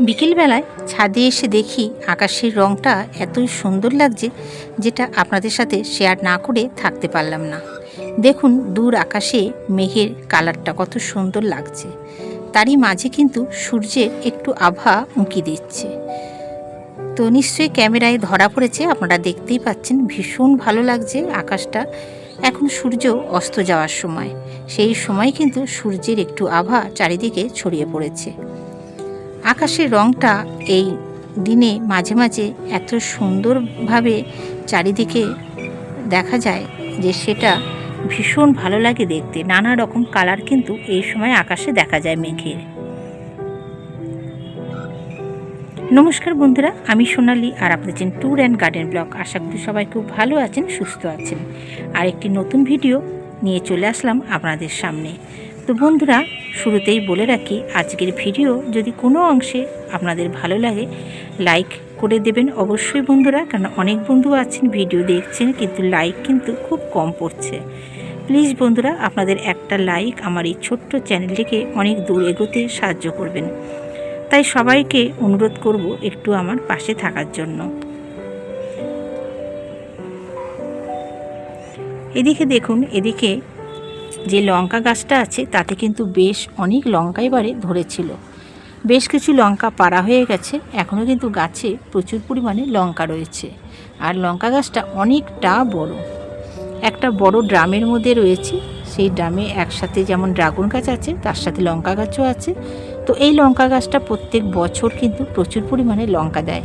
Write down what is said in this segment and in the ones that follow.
বিকেলবেলায় ছাদে এসে দেখি আকাশের রংটা এতই সুন্দর লাগছে যেটা আপনাদের সাথে শেয়ার না করে থাকতে পারলাম না। দেখুন, দূর আকাশে মেঘের কালারটা কত সুন্দর লাগছে। তারই মাঝে কিন্তু সূর্যের একটু আভা উঁকি দিচ্ছে। তো নিশ্চয়ই ক্যামেরায় ধরা পড়েছে, আপনারা দেখতেই পাচ্ছেন ভীষণ ভালো লাগছে আকাশটা। এখন সূর্য অস্ত যাওয়ার সময়, সেই সময় কিন্তু সূর্যের একটু আভা চারিদিকে ছড়িয়ে পড়েছে। আকাশের রংটা এই দিনে মাঝে মাঝে এত সুন্দরভাবে চারিদিকে দেখা যায় যে সেটা ভীষণ ভালো লাগে দেখতে। নানা রকম কালার কিন্তু এই সময় আকাশে দেখা যায় মেঘের। নমস্কার বন্ধুরা, আমি সোনালি আর আপনি আছেন ট্যুর অ্যান্ড গার্ডেন ব্লগ আশা করি সবাই খুব ভালো আছেন, সুস্থ আছেন। আর একটি নতুন ভিডিও নিয়ে চলে আসলাম আপনাদের সামনে। তো বন্ধুরা, শুরুতেই বলে রাখি, আজকের ভিডিও যদি কোনো অংশে আপনাদের ভালো লাগে, লাইক করে দেবেন অবশ্যই বন্ধুরা, কারণ অনেক বন্ধু আছেন, ভিডিও দেখছেন, কিন্তু লাইক কিন্তু খুব কম পড়ছে। প্লিজ বন্ধুরা, আপনাদের একটা লাইক আমার এই ছোট্ট চ্যানেলটিকে অনেক দূর এগোতে সাহায্য করবেন। তাই সবাইকে অনুরোধ করব একটু আমার পাশে থাকার জন্য। এদিকে দেখুন, এদিকে যে লঙ্কা গাছটা আছে, তাতে কিন্তু বেশ অনেক লঙ্কা এবারে ধরেছিল। বেশ কিছু লঙ্কা পাড়া হয়ে গেছে এখনও কিন্তু গাছে প্রচুর পরিমাণে লঙ্কা রয়েছে। আর লঙ্কা গাছটা অনেকটা বড়। একটা বড় ড্রামের মধ্যে রয়েছে, সেই ড্রামে একসাথে যেমন ড্রাগন গাছ আছে, তার সাথে লঙ্কা গাছও আছে। তো এই লঙ্কা গাছটা প্রত্যেক বছর কিন্তু প্রচুর পরিমাণে লঙ্কা দেয়।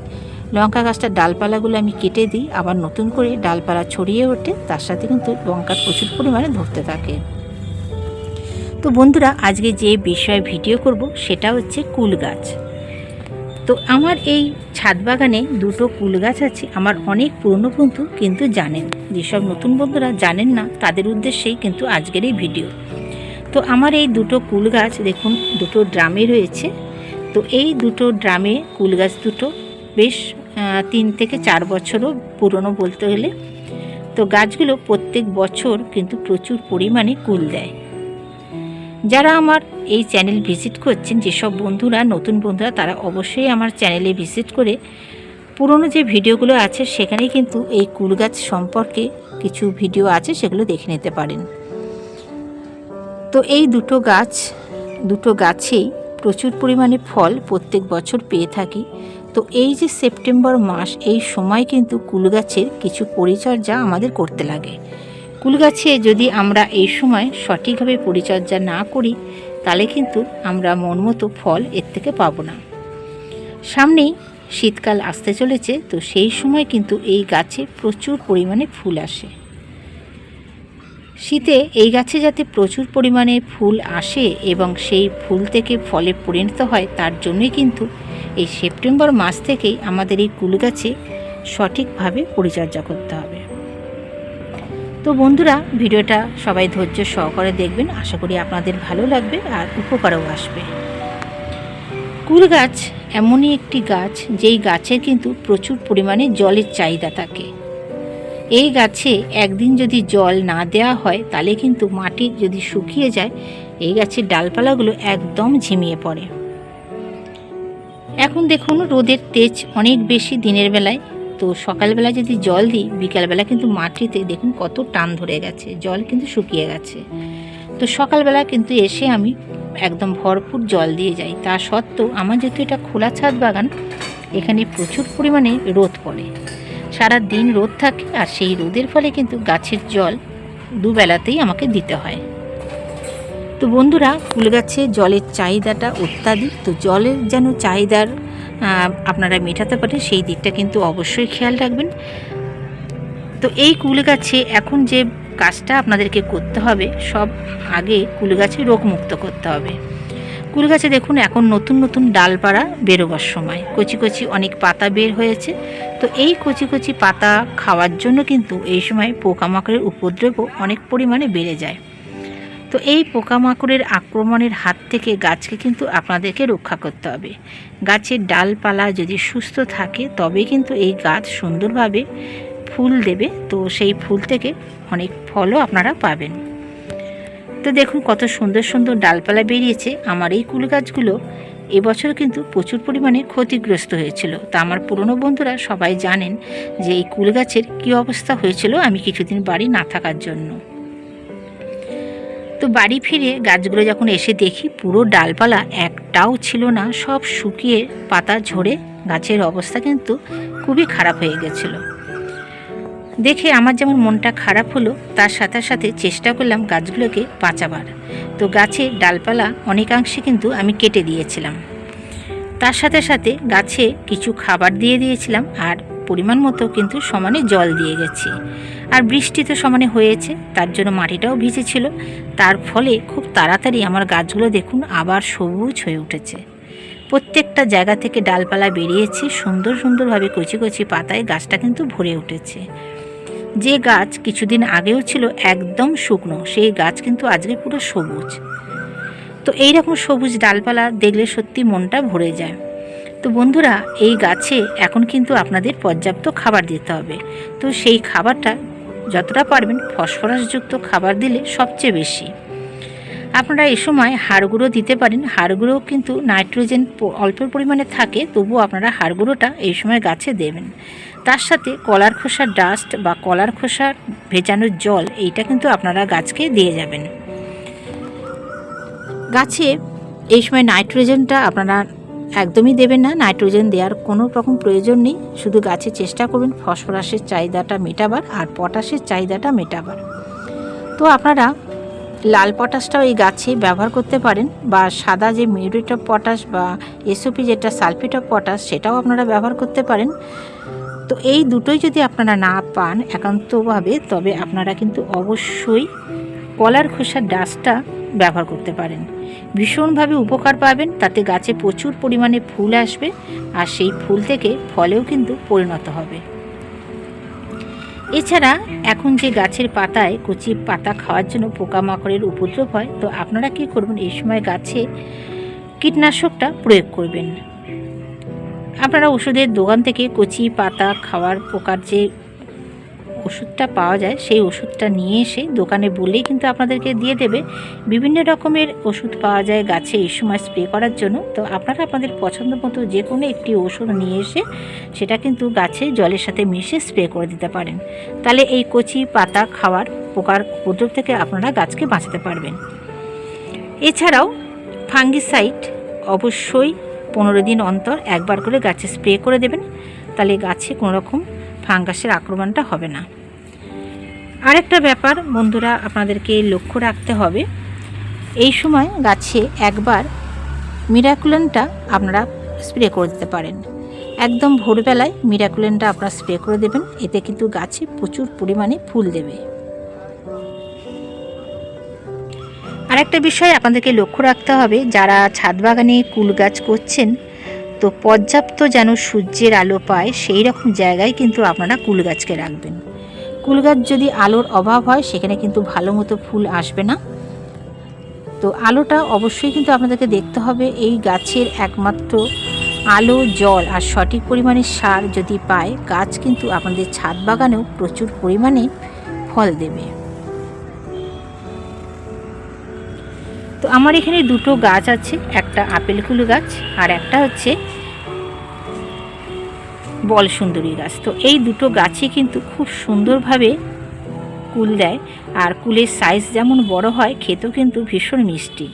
লঙ্কা গাছটার ডালপালাগুলো আমি কেটে দিই, আবার নতুন করে ডালপালা ছড়িয়ে ওঠে, তার সাথে কিন্তু লঙ্কা প্রচুর পরিমাণে ধরতে থাকে। তো বন্ধুরা, আজকে যে বিষয়ে ভিডিও করব সেটা হচ্ছে কুল গাছ। তো আমার এই ছাদ বাগানে দুটো কুল গাছ আছে, আমার অনেক পুরনো বন্ধু কিন্তু জানেন। যেসব নতুন বন্ধুরা জানেন না, তাদের উদ্দেশ্যেই কিন্তু আজকের এই ভিডিও। তো আমার এই দুটো কুল গাছ, দেখুন, দুটো ড্রামে রয়েছে। তো এই দুটো ড্রামে কুল গাছ দুটো বেশ তিন থেকে চার বছরও পুরনো বলতে গেলে তো গাছগুলো প্রত্যেক বছর কিন্তু প্রচুর পরিমাণে কুল দেয়। যারা আমার এই চ্যানেল ভিজিট করছেন, যেসব বন্ধুরা, নতুন বন্ধুরা, তারা অবশ্যই আমার চ্যানেলে ভিজিট করে পুরনো যে ভিডিওগুলো আছে সেখানে কিন্তু এই কুল গাছ সম্পর্কে কিছু ভিডিও আছে, সেগুলো দেখে নিতে পারেন। তো এই দুটো গাছ, দুটো গাছেই প্রচুর পরিমাণে ফল প্রত্যেক বছর পেয়ে থাকি। তো এই যে সেপ্টেম্বর মাস, এই সময় কিন্তু কুল গাছের কিছু পরিচর্যা আমাদের করতে লাগে। কুল গাছে যদি আমরা এই সময় সঠিকভাবে পরিচর্যা না করি, তাহলে কিন্তু আমরা মন মতো ফল এর থেকে পাবো না। সামনেই শীতকাল আসতে চলেছে, তো সেই সময় কিন্তু এই গাছে প্রচুর পরিমাণে ফুল আসে। শীতে এই গাছে যাতে প্রচুর পরিমাণে ফুল আসে এবং সেই ফুল থেকে ফলে পরিণত হয়, তার জন্যই কিন্তু এই সেপ্টেম্বর মাস থেকেই আমাদের এই কুল গাছে সঠিকভাবে পরিচর্যা করতে হবে। তো বন্ধুরা, ভিডিওটা সবাই ধৈর্য সহকারে দেখবেন। আশা করি আপনাদের ভালো লাগবে আর উপকারও আসবে। কুল গাছ এমনই একটি গাছ, যেই গাছের কিন্তু প্রচুর পরিমাণে জলের চাহিদা থাকে। এই গাছে একদিন যদি জল না দেওয়া হয়, তাহলে কিন্তু মাটি যদি শুকিয়ে যায়, এই গাছের ডালপালাগুলো একদম ঝিমিয়ে পড়ে। এখন দেখুন, রোদের তেজ অনেক বেশি দিনের বেলায়। তো সকালবেলা যদি জল দিই, বিকালবেলা কিন্তু মাটিতে দেখুন কত টান ধরে গেছে, জল কিন্তু শুকিয়ে গেছে। তো সকালবেলা কিন্তু এসে আমি একদম ভরপুর জল দিয়ে যাই। তা সত্ত্বেও আমার যেহেতু এটা খোলা ছাদ বাগান, এখানে প্রচুর পরিমাণে রোদ পড়ে। সারা দিন রোদ থাকে আর সেই রোদের ফলে কিন্তু গাছের জল দুবেলাতেই আমাকে দিতে হয়। তো বন্ধুরা ফুল গাছে জলের চাহিদাটা অত্যাধিক। তো জলের যেন চাহিদার আপনারা মেটাতে পারেন, সেই দিকটা কিন্তু অবশ্যই খেয়াল রাখবেন। তো এই কুল গাছে এখন যে কাজটা আপনাদেরকে করতে হবে, সব আগে কুল গাছে রোগমুক্ত করতে হবে। কুল গাছে দেখুন, এখন নতুন নতুন ডালপাড়া বেরোবার সময়। কচি কচি অনেক পাতা বের হয়েছে। তো এই কচি কচি পাতা খাওয়ার জন্য কিন্তু এই সময় পোকামাকড়ের উপদ্রবও অনেক পরিমাণে বেড়ে যায়। তো এই পোকামাকড়ের আক্রমণের হাত থেকে গাছকে কিন্তু আপনাদেরকে রক্ষা করতে হবে। গাছের ডালপালা যদি সুস্থ থাকে তবে কিন্তু এই গাছ সুন্দরভাবে ফুল দেবে। তো সেই ফুল থেকে অনেক ফলও আপনারা পাবেন। তো দেখুন কত সুন্দর সুন্দর ডালপালা বেরিয়েছে। আমার এই কুল গাছগুলো এবছর কিন্তু প্রচুর পরিমাণে ক্ষতিগ্রস্ত হয়েছিল। তা আমার পুরনো বন্ধুরা সবাই জানেন যে এই কুল গাছের কী অবস্থা হয়েছিল আমি কিছুদিন বাড়ি না থাকার জন্য। তো বাড়ি ফিরে গাছগুলো যখন এসে দেখি, পুরো ডালপালা একটাও ছিল না, সব শুকিয়ে পাতা ঝরে গাছের অবস্থা কিন্তু খুবই খারাপ হয়ে গেছিল। দেখে আমার যেমন মনটা খারাপ হলো, তার সাথে সাথে চেষ্টা করলাম গাছগুলোকে বাঁচাবার। তো গাছে ডালপালা অনেকাংশে কিন্তু আমি কেটে দিয়েছিলাম। তার সাথে সাথে গাছে কিছু খাবার দিয়ে দিয়েছিলাম, আর পরিমাণ মতো কিন্তু সমানে জল দিয়ে গেছি। আর বৃষ্টি তো সমানে হয়েছে, তার জন্য মাটিটাও ভিজেছিল। তার ফলে খুব তাড়াতাড়ি আমার গাছগুলো দেখুন আবার সবুজ হয়ে উঠেছে। প্রত্যেকটা জায়গা থেকে ডালপালা বেরিয়েছে, সুন্দর সুন্দরভাবে কচি কচি পাতায় গাছটা কিন্তু ভরে উঠেছে। যে গাছ কিছুদিন আগেও ছিল একদম শুকনো, সেই গাছ কিন্তু আজকে পুরো সবুজ। তো এই রকম সবুজ ডালপালা দেখলে সত্যি মনটা ভরে যায়। তো বন্ধুরা, এই গাছে এখন কিন্তু আপনাদের পর্যাপ্ত খাবার দিতে হবে। তো সেই খাবারটা যতটা পারবেন ফসফরাসযুক্ত খাবার দিলে সবচেয়ে বেশি। আপনারা এ সময় হাড়গুঁড়ো দিতে পারেন। হাড়গুঁড়ো কিন্তু নাইট্রোজেন অল্প পরিমাণে থাকে, তবুও আপনারা হাড়গুঁড়োটা এই সময় গাছে দেবেন। তার সাথে কলার খোসার ডাস্ট বা কলার খোসার ভেজানোর জল, এইটা কিন্তু আপনারা গাছকে দিয়ে যাবেন। গাছে এই সময় নাইট্রোজেনটা আপনারা একদমই দেবেন না, নাইট্রোজেন দেওয়ার কোনো রকম প্রয়োজন নেই, শুধু গাছে চেষ্টা করবেন ফসফরাসের চাহিদাটা মেটাবার আর পটাশের চাহিদাটা মেটাবার। তো আপনারা লাল পটাশটাও এই গাছে ব্যবহার করতে পারেন বা সাদা যে মিউরেট অফ পটাশ বা এসওপি যেটা সালফেট অফ পটাশ সেটাও আপনারা ব্যবহার করতে পারেন। তো এই দুটোই যদি আপনারা না পান একান্তভাবে, তবে আপনারা কিন্তু অবশ্যই কলার খোসার ডাস্টটা ব্যবহার করতে পারেন। ভীষণভাবে উপকার পাবেন, তাতে গাছে প্রচুর পরিমাণে ফুল আসবে আর সেই ফুল থেকে ফলেও কিন্তু পরিণত হবে। এছাড়া এখন যে গাছের পাতায় কচি পাতা খাওয়ার জন্য পোকামাকড়ের উপদ্রব হয়, তো আপনারা কি করবেন? এই সময় গাছে কীটনাশকটা প্রয়োগ করবেন। আপনারা ওষুধের দোকান থেকে কচি পাতা খাওয়ার পোকার যে ওষুধটা পাওয়া যায়, সেই ওষুধটা নিয়ে এসে দোকানে বলেই কিন্তু আপনাদেরকে দিয়ে দেবে। বিভিন্ন রকমের ওষুধ পাওয়া যায় গাছে এই সময় স্প্রে করার জন্য। তো আপনারা আপনাদের পছন্দ মতো যে কোনো একটি ওষুধ নিয়ে এসে সেটা কিন্তু গাছে জলের সাথে মিশে স্প্রে করে দিতে পারেন। তাহলে এই কচি পাতা খাওয়ার পোকার উপদ্রব থেকে আপনারা গাছকে বাঁচাতে পারবেন। এছাড়াও ফাঙ্গিসাইড অবশ্যই পনেরো দিন অন্তর একবার করে গাছে স্প্রে করে দেবেন। তাহলে গাছে কোনো রকম ফাঙ্গাসের আক্রমণটা হবে না। আরেকটা ব্যাপার বন্ধুরা আপনাদেরকে লক্ষ্য রাখতে হবে, এই সময় গাছে একবার মিরাকুলেনটা আপনারা স্প্রে করে দিতে পারেন। একদম ভোরবেলায় মিরাকুলেনটা আপনারা স্প্রে করে দেবেন, এতে কিন্তু গাছে প্রচুর পরিমাণে ফুল দেবে। আরেকটা বিষয় আপনাদেরকে লক্ষ্য রাখতে হবে, যারা ছাদ বাগানে কুল গাছ করছেন তো পর্যাপ্ত যেন সূর্যের আলো পায়, সেই রকম জায়গায় কিন্তু আপনারা কুল গাছকে রাখবেন। কুল গাছ যদি আলোর অভাব হয়, সেখানে কিন্তু ভালো মতো ফুল আসবে না। তো আলোটা অবশ্যই কিন্তু আপনাদেরকে দেখতে হবে, এই গাছের একমাত্র আলো, জল আর সঠিক পরিমাণে সার যদি পায়, গাছ কিন্তু আপনাদের ছাদ বাগানেও প্রচুর পরিমাণে ফল দেবে। তো আমার এখানে দুটো গাছ আছে, একটা আপেল কুলু গাছ আর একটা হচ্ছে বল সুন্দরী গাছ। তো এই দুটো গাছে কিন্তু খুব সুন্দরভাবে কুল দেয় আর কুলের সাইজ যেমন বড় হয়, খেতেও কিন্তু ভীষণ মিষ্টি।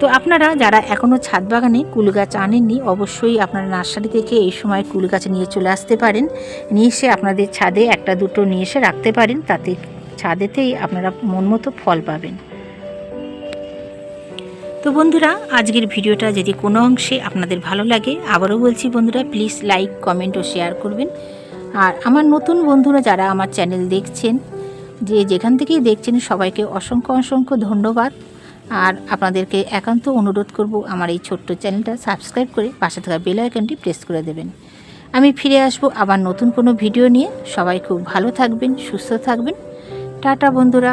তো আপনারা যারা এখনও ছাদ বাগানে কুল গাছ আনেননি, অবশ্যই আপনারা নার্সারি থেকে এই সময় কুল গাছ নিয়ে চলে আসতে পারেন। নিয়ে এসে আপনাদের ছাদে একটা দুটো নিয়ে এসে রাখতে পারেন, তাতে ছাদেতেই আপনারা মন মতো ফল পাবেন। তো বন্ধুরা, আজকের ভিডিওটা যদি কোনো অংশে আপনাদের ভালো লাগে, আবারও বলছি বন্ধুরা প্লিজ লাইক কমেন্ট ও শেয়ার করবেন। আর আমার নতুন বন্ধুরা যারা আমার চ্যানেল দেখছেন, যে যেখান থেকেই দেখছেন, সবাইকে অসংখ্য অসংখ্য ধন্যবাদ। আর আপনাদেরকে একান্ত অনুরোধ করব আমার এই ছোট্ট চ্যানেলটা সাবস্ক্রাইব করে পাশে থাকা বেল আইকনটি প্রেস করে দেবেন। আমি ফিরে আসব আবার নতুন কোনো ভিডিও নিয়ে। সবাই খুব ভালো থাকবেন, সুস্থ থাকবেন। টাটা বন্ধুরা।